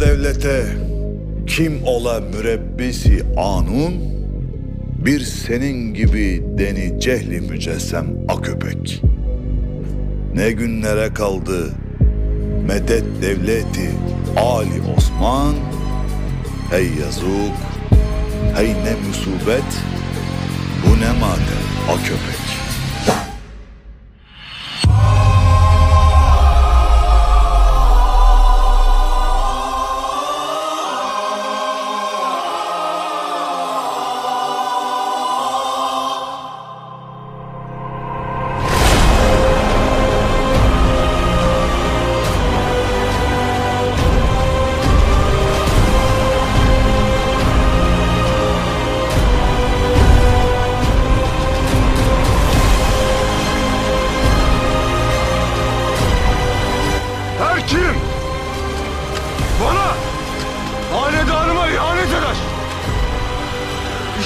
devlete kim ola mürebbisi anun, bir senin gibi deni cehli mücessem aköpek. Ne günlere kaldı medet devleti Ali Osman, hey yazık, hey ne musibet, bu ne madem a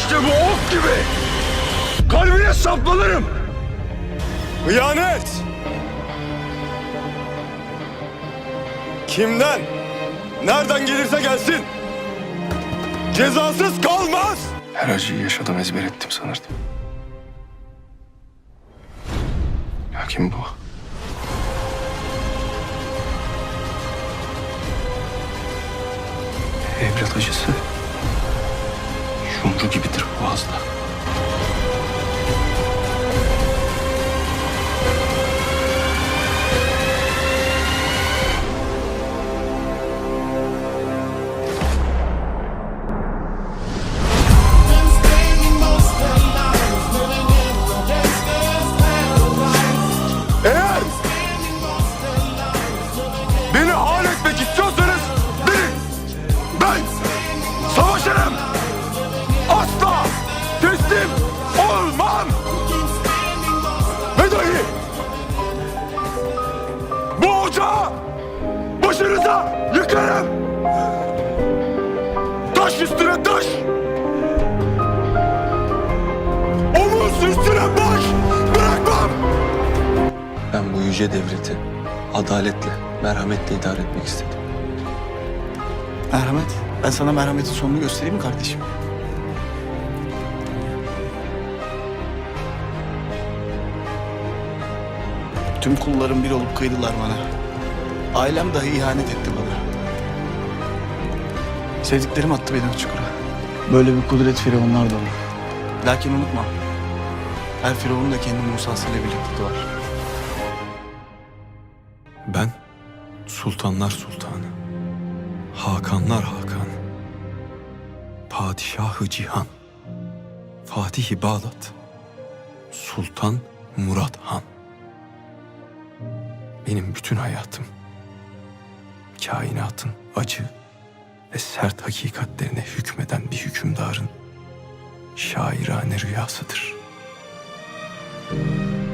İşte bu ok gibi kalbine saplanırım. Hıyanet! Kimden? Nereden gelirse gelsin. Cezasız kalmaz. Her acıyı yaşadım ezber ettim sanırdım. Lakin bu evlat acısı yumru gibidir boğazda. Ocağı başınıza yıkarım. Taş üstüne taş. Omuz üstüne baş bırakmam. Ben bu yüce devleti adaletle, merhametle idare etmek istedim. Merhamet. Ben sana merhametin sonunu göstereyim mi kardeşim? Tüm kullarım bir olup kıydılar bana. Ailem dahi ihanet etti bana. Sevdiklerim attı beni o çukura. Böyle bir kudret firavunlar da olur. Lakin unutma. Her firavun da kendi Musa'sıyla birlikte doğar. Ben sultanlar sultanı, hakanlar hakanı, padişahı cihan, Fatih-i Bağdat, Sultan Murat Han. Benim bütün hayatım, kainatın acı ve sert hakikatlerine hükmeden bir hükümdarın şairane rüyasıdır. Müzik